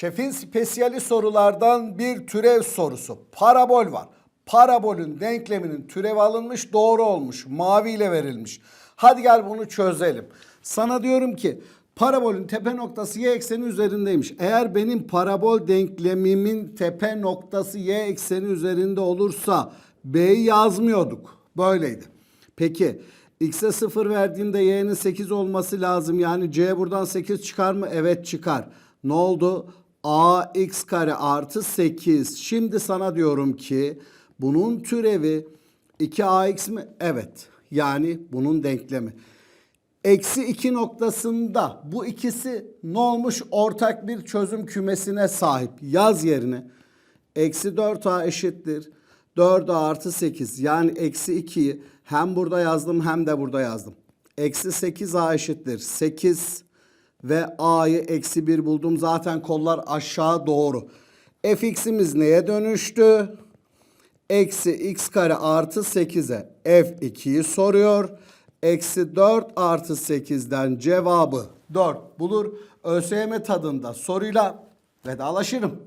Şefin spesiyali sorulardan bir türev sorusu. Parabol var. Parabolün denkleminin türevi alınmış doğru olmuş. Mavi ile verilmiş. Hadi gel bunu çözelim. Sana diyorum ki parabolün tepe noktası y ekseni üzerindeymiş. Eğer benim parabol denklemimin tepe noktası y ekseni üzerinde olursa b'yi yazmıyorduk. Böyleydi. Peki x'e 0 verdiğimde y'nin 8 olması lazım. Yani c buradan 8 çıkar mı? Evet çıkar. Ne oldu? Ax kare artı 8. Şimdi sana diyorum ki bunun türevi 2ax mi? Evet. Yani bunun denklemi. Eksi 2 noktasında bu ikisi ne olmuş? Ortak bir çözüm kümesine sahip. Yaz yerine. Eksi 4a eşittir. 4a artı 8 yani eksi 2'yi hem burada yazdım hem de burada yazdım. Eksi 8a eşittir 8 ve a'yı eksi 1 buldum. Zaten kollar aşağı doğru. fx'imiz neye dönüştü? Eksi x kare artı 8'e f2'yi soruyor. Eksi 4 artı 8'den cevabı 4 bulur. ÖSYM tadında soruyla vedalaşırım.